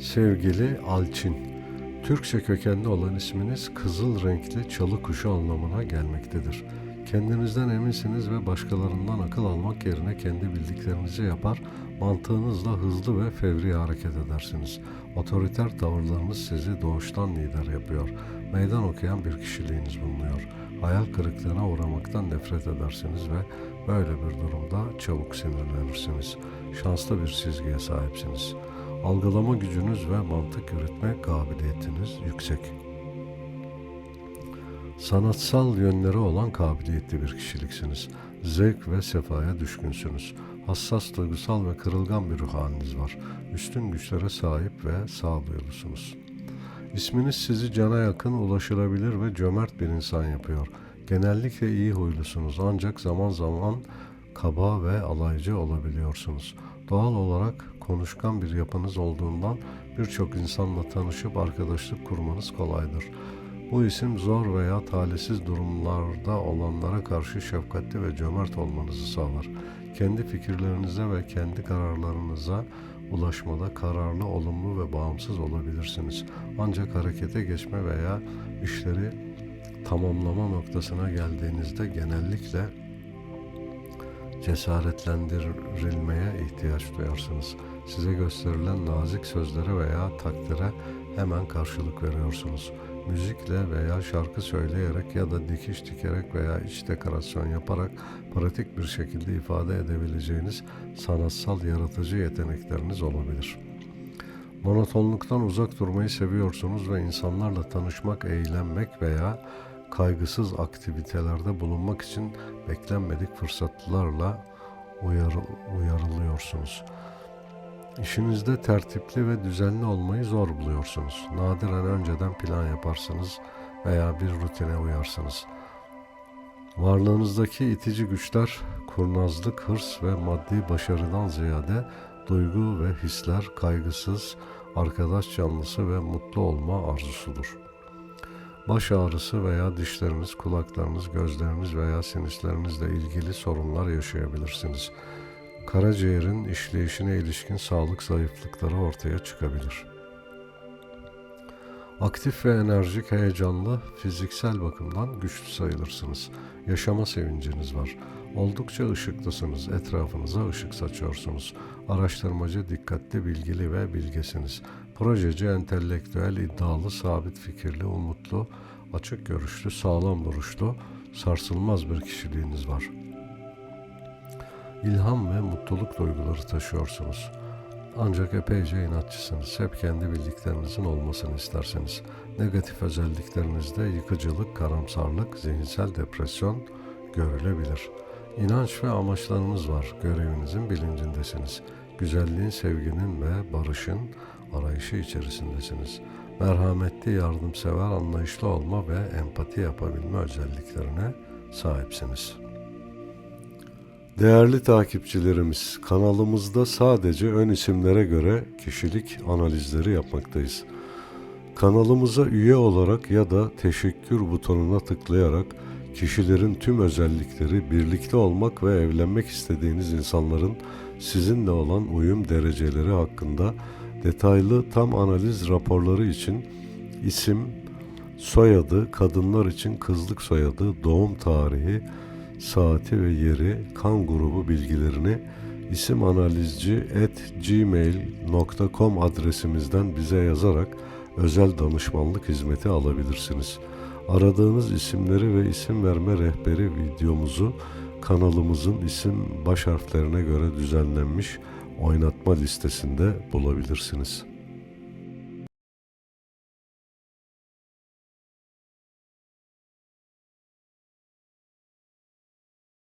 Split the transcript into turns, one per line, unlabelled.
Sevgili Alçin, Türkçe kökenli olan isminiz kızıl renkli çalı kuşu anlamına gelmektedir. Kendinizden eminsiniz ve başkalarından akıl almak yerine kendi bildiklerinizi yapar, mantığınızla hızlı ve fevri hareket edersiniz. Otoriter tavırlarınız sizi doğuştan lider yapıyor. Meydan okuyan bir kişiliğiniz bulunuyor. Hayal kırıklığına uğramaktan nefret edersiniz ve böyle bir durumda çabuk sinirlenirsiniz. Şanslı bir çizgiye sahipsiniz.'' algılama gücünüz ve mantık üretme kabiliyetiniz yüksek. Sanatsal yönleri olan kabiliyetli bir kişiliksiniz. Zevk ve sefaya düşkünsünüz. Hassas, duygusal ve kırılgan bir ruh haliniz var. Üstün güçlere sahip ve sağduyulusunuz. İsminiz sizi cana yakın, ulaşılabilir ve cömert bir insan yapıyor. Genellikle iyi huylusunuz ancak zaman zaman kaba ve alaycı olabiliyorsunuz.'' Doğal olarak konuşkan bir yapınız olduğundan birçok insanla tanışıp arkadaşlık kurmanız kolaydır. Bu isim zor veya talihsiz durumlarda olanlara karşı şefkatli ve cömert olmanızı sağlar. Kendi fikirlerinize ve kendi kararlarınıza ulaşmada kararlı, olumlu ve bağımsız olabilirsiniz. Ancak harekete geçme veya işleri tamamlama noktasına geldiğinizde genellikle cesaretlendirilmeye ihtiyaç duyarsınız. Size gösterilen nazik sözlere veya takdire hemen karşılık veriyorsunuz. Müzikle veya şarkı söyleyerek ya da dikiş dikerek veya iç dekorasyon yaparak pratik bir şekilde ifade edebileceğiniz sanatsal yaratıcı yetenekleriniz olabilir. Monotonluktan uzak durmayı seviyorsunuz ve insanlarla tanışmak, eğlenmek veya kaygısız aktivitelerde bulunmak için beklenmedik fırsatlarla uyar, uyarılıyorsunuz. İşinizde tertipli ve düzenli olmayı zor buluyorsunuz. Nadiren önceden plan yaparsınız veya bir rutine uyarsınız. Varlığınızdaki itici güçler, kurnazlık, hırs ve maddi başarıdan ziyade duygu ve hisler kaygısız, arkadaş canlısı ve mutlu olma arzusudur.'' baş ağrısı veya dişleriniz, kulaklarınız, gözleriniz veya sinislerinizle ilgili sorunlar yaşayabilirsiniz. Karaciğerin işleyişine ilişkin sağlık zayıflıkları ortaya çıkabilir.'' Aktif ve enerjik, heyecanlı, fiziksel bakımdan güçlü sayılırsınız. Yaşama sevinciniz var. Oldukça ışıklısınız, etrafınıza ışık saçıyorsunuz. Araştırmacı, dikkatli, bilgili ve bilgesiniz. Projeci, entelektüel, iddialı, sabit fikirli, umutlu, açık görüşlü, sağlam duruşlu, sarsılmaz bir kişiliğiniz var. İlham ve mutluluk duyguları taşıyorsunuz.'' Ancak epeyce inatçısınız. Hep kendi bildiklerinizin olmasını isterseniz, Negatif özelliklerinizde yıkıcılık, karamsarlık, zihinsel depresyon görülebilir. İnanç ve amaçlarınız var. Görevinizin bilincindesiniz. Güzelliğin, sevginin ve barışın arayışı içerisindesiniz. Merhametli, yardımsever, anlayışlı olma ve empati yapabilme özelliklerine sahipsiniz.'' Değerli takipçilerimiz, kanalımızda sadece ön isimlere göre kişilik analizleri yapmaktayız. Kanalımıza üye olarak ya da teşekkür butonuna tıklayarak kişilerin tüm özellikleri, birlikte olmak ve evlenmek istediğiniz insanların sizinle olan uyum dereceleri hakkında detaylı tam analiz raporları için isim, soyadı, kadınlar için kızlık soyadı, doğum tarihi, saati ve yeri, kan grubu bilgilerini isim analizci at gmail.com adresimizden bize yazarak özel danışmanlık hizmeti alabilirsiniz. Aradığınız isimleri ve isim verme rehberi videomuzu kanalımızın isim baş harflerine göre düzenlenmiş oynatma listesinde bulabilirsiniz.